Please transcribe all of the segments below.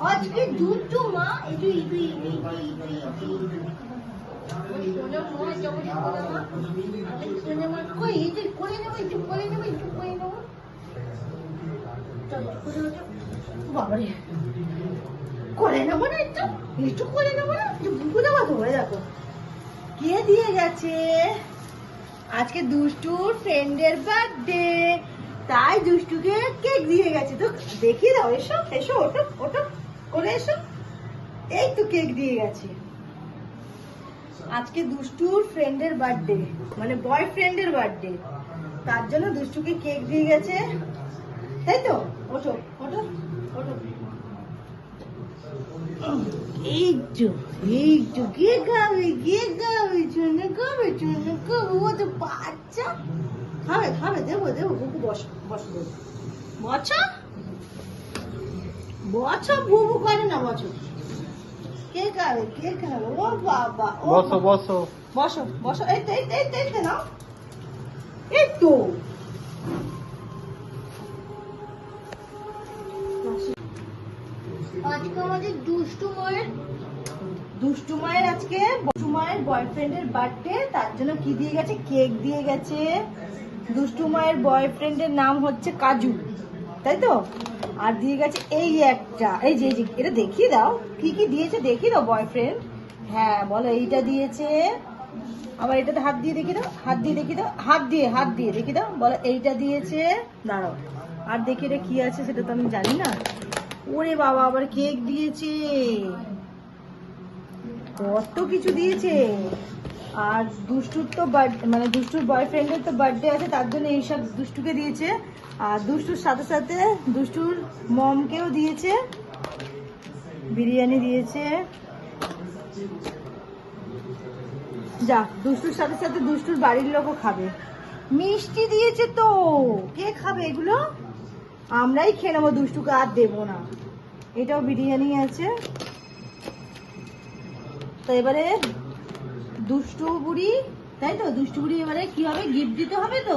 আজকে দুটো মা হয়ে দেখো কে দিয়ে গেছে আজকে দুষ্টুর ফ্রেন্ডের বার্থডে তাই দুষ্টুকে কেক দিয়ে গেছে তো দেখিয়ে দাও এসো এসো ওটো ওটো করে এসো। এই তো কেক দিয়ে গেছে। আজকে দুষ্টুর ফ্রেন্ডের বার্থডে মানে বয়ফ্রেন্ডের বার্থডে তার জন্য দুষ্টুকে কেক দিয়ে গেছে। তাই তো? ওঠো ওঠো ওঠো। এই তো কে খাবে কে খাবে, চুনে খাবে চুনে খাবে। তো বাচ্চা। খাবে খাবে, দেবো দেবো বুকু বস বস। দেবো বছো বুবু করে না বছো কে খাবে কে খাবে? ও বাবা বসো বসো। বসো বসো। এই তো এই তো এই তো এই তো নাও। এই তো। আজকে আমাদের দুষ্টু মায়ের দুষ্টু মায়ের আজকে দুষ্টু মায়ের বয়ফ্রেন্ডের বার্থডে তার জন্য কি দিয়ে গেছে? কেক দিয়ে গেছে। দুষ্টু মায়ের বয়ফ্রেন্ডের নাম হচ্ছে কাজু। তাই তো? আর দিয়ে গেছে এই একটা। এই যে এটা দেখিয়ে দাও। কি কি দিয়েছে দেখিয়ে দাও বয়ফ্রেন্ড হ্যাঁ বলো, এইটা দিয়েছে। আবার এটাতে হাত দিয়ে দেখি দাও, হাত দিয়ে দেখি দাও, হাত দিয়ে হাত দিয়ে দেখি দাও। বলো, এইটা দিয়েছে। দাঁড়াও। আর দেখি এটা কি আছে, সেটা তো আমি জানি না। ওরে বাবা, আবার কেক দিয়েছে। কত কিছু দিয়েছে। আর দুষ্টুর তো মানে দুষ্টুর বয়ফ্রেন্ডের তো বার্থডে আছে, তার জন্য এইসব দুষ্টুকে দিয়েছে। আর দুষ্টুর সাথে সাথে দুষ্টুর মমকেও দিয়েছে, বিরিয়ানি দিয়েছে। যা দুষ্টুর সাথে সাথে দুষ্টুর বাড়ির লোকও খাবে। মিষ্টি দিয়েছে তো, কে খাবে এগুলো? আমরাই খেয়ে নেব, দুষ্টুকে আর দেবো না। এটাও বিরিয়ানি আছে। তো এবারে দুষ্টু বুড়ি, তাই তো? দুষ্টু বুড়ি এবারে কি হবে? গিফট দিতে হবে তো?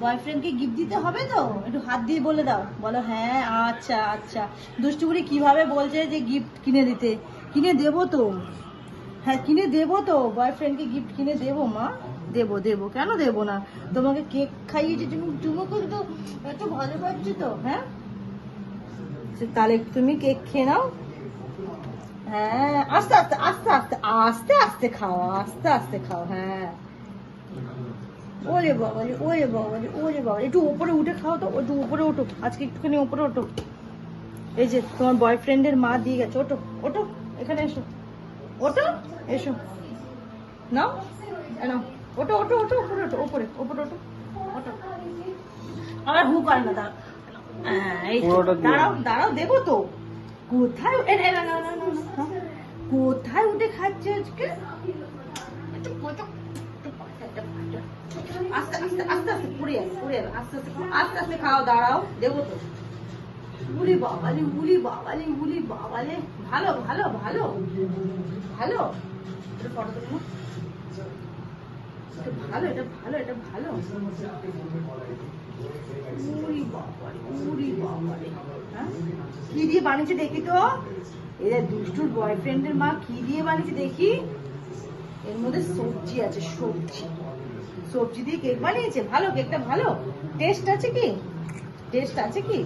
বয়ফ্রেন্ডকে গিফট দিতে হবে তো? একটু হাত দিয়ে বলে দাও। বলো হ্যাঁ আচ্ছা আচ্ছা। দুষ্টু বুড়ি কীভাবে বলছে যে গিফট কিনে দিতে? কিনে দেবো তো। হ্যাঁ কিনে দেবো তো। বয়ফ্রেন্ডকে গিফট কিনে দেবো, মা? দেবো দেবো। কেন দেবো না? তোমাকে কেক খাইয়েছি, তুমি তোমাকে তো? এত ভালো পাচ্ছি তো হ্যাঁ? তাহলে তুমি কেক খেয়ে নাও। হ্যাঁ আস্তে আস্তে আস্তে আস্তে আস্তে আস্তে খাও, আস্তে আস্তে খাও হ্যাঁ। ওরে বাবা ওরে বাবা ওরে বাবা একটু উপরে উঠে খাও তো একটু উপরে ওঠো। আজকে একটুখানি উপরে ওঠো। এই যে তোমার বয়ফ্রেন্ডের মা দিয়ে গেছে ওঠো এখানে এসো। এসো। নাও নাও। উপরে আমার হু পারে না দাঁড়াও। হ্যাঁ, দাঁড়াও দাঁড়াও দেবো তো। কোথায়। কোথায় উঠে খাচ্ছে আজকে? আস্তে আস্তে আস্তে আস্তে খাও, দাঁড়াও, দেবো তো। উলি বাবালি উলি বাবালি উলি বাবালে ভালো ভালো ভালো ভালো। ভালো, এটা ভালো এটা ভালো। উরি বাবারে উরি? কি দিয়ে বানিয়েছে দেখি তো? এদের দুষ্টুর বয়ফ্রেন্ডের মা কি দিয়ে বানিয়েছে দেখি? এর মধ্যে সবজি আছে, সবজি। সবজি দিয়ে কেক বানিয়েছে? ভালো কেকটা ভালো? টেস্ট আছে কি? টেস্ট আছে কি?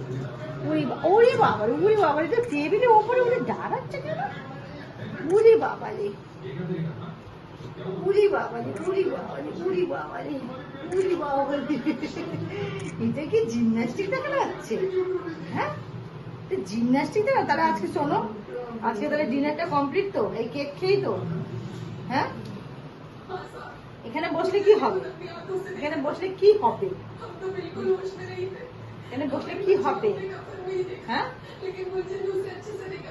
বা- ওরে বাবারে উরি বাবারে তো টেবিলে ওপরে উঠে দাঁড়াচ্ছে কেন? উরি বাবারে উরি বাবারে উরি বাবারে এটা কি জিমন্যাস্টিক দেখা যাচ্ছে হ্যাঁ আজকে শোনো, আজকে তাহলে ডিনারটা কমপ্লিট তো? এই কেক খেয়েই তো? হ্যাঁ? এখানে বসলে কি হবে? এখানে বসলে কি হবে? এখানে বসলে কি হবে? হ্যাঁ?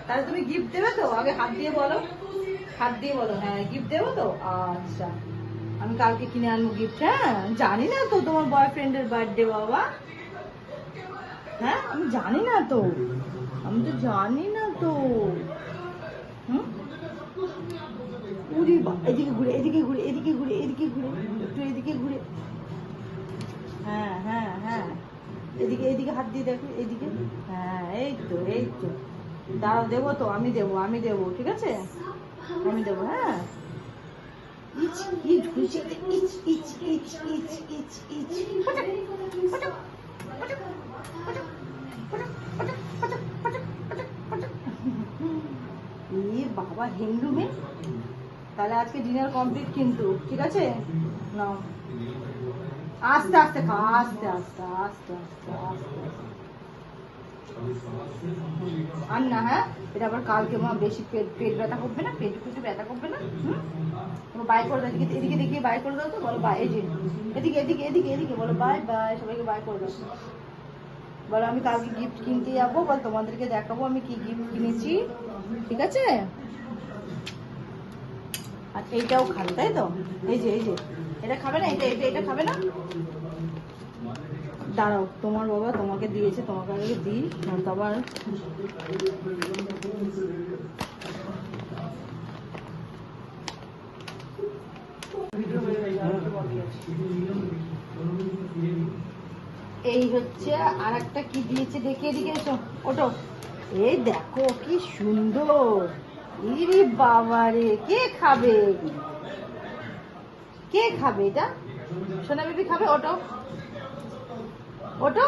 তাহলে তুমি গিফট দেবে তো? আগে হাত দিয়ে বলো। হাত দিয়ে বলো হ্যাঁ গিফট দেবো তো? আচ্ছা। আমি কালকে কিনে আনব গিফট হ্যাঁ? জানি না তো তোমার বয়ফ্রেন্ডের বার্থডে বাবা। হ্যাঁ? আমি জানি না তো। আমি তো জানি না তো। হুম? উড়ি এদিকে ঘুরে এদিকে ঘুরে এদিকে ঘুরে এদিকে ঘুরে, একটু এদিকে ঘুরে। হ্যাঁ হ্যাঁ হ্যাঁ। এদিকে এদিকে হাত দিয়ে দেখো, এদিকে। হ্যাঁ এই তো এই তো। দাঁড়াও দেবো তো, আমি দেবো আমি দেবো, ঠিক আছে? আমি দেবো হ্যাঁ। ইচ ইচ ঘুষে ইচ ইচ ইচ ইচ ইচ বাবা হিন্দু মেয়ে তাহলে আজকে ডিনার কমপ্লিট কিন্তু, ঠিক আছে? নাও। আস্তে আস্তে খা আস্তে আস্তে আস্তে আস্তে আস্তে। আর না হ্যাঁ? এটা আবার কালকে মা বেশি পেট পেট ব্যথা করবে না, পেট কিছু ব্যথা করবে না, হুম? বাই করে দাও, এদিকে এদিকে বাই করে দাও তো, বলো বাই এই যে, এদিকে এদিকে এদিকে এদিকে, বলো বাই বাই সবাইকে বাই করে দাও। বলো, আমি কালকে গিফট কিনতে যাব, বল, তোমাদেরকে দেখাবো আমি কি গিফট কিনেছি, ঠিক আছে? আর এইটাও তাই তো? এই যে এই যে। এটা খাবে না? এটা এটা এটা খাবে না? দাঁড়াও, তোমার বাবা তোমাকে দিয়েছে, তোমাকে আগে দিই এই হচ্ছে আর একটা কি দিয়েছে? দেখে এদিকে এসো। ওটো এই দেখো, কি সুন্দর। ইরি বাবা রে, কে খাবে? কে খাবে এটা? সোনা বেবি খাবে? ওটো। ওটো?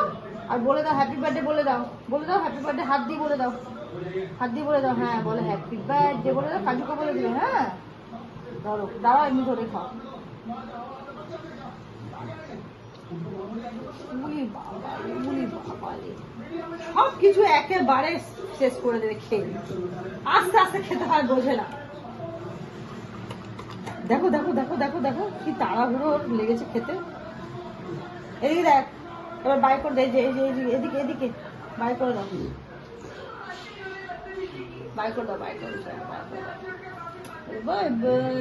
আর বলে দাও হ্যাপি বার্থডে বলে দাও। বলে দাও হ্যাপি বার্থডে হাত দিয়ে বলে দাও। হাত দিয়ে বলে দাও হ্যাঁ বলে হ্যাপি বার্থডে বলে দাও কাজুকে বলে দিবে হ্যাঁ? ধরো, দাঁড়াও, এমনি ধরে খাও উলি বাবা রে, উলি বাবা রে। সব কিছু একেবারে শেষ করে দেবে খেয়ে। আস্তে আস্তে খেতে হয়, বোঝে না। দেখো দেখো দেখো দেখো দেখো কি তাড়াহুড়ো লেগেছে খেতে। এদিকে দেখ, এবার বাই করে দে যে এদিকে এদিকে বাই করে দাও, বাই করে দাও, বাই করে দাও। Bye bye.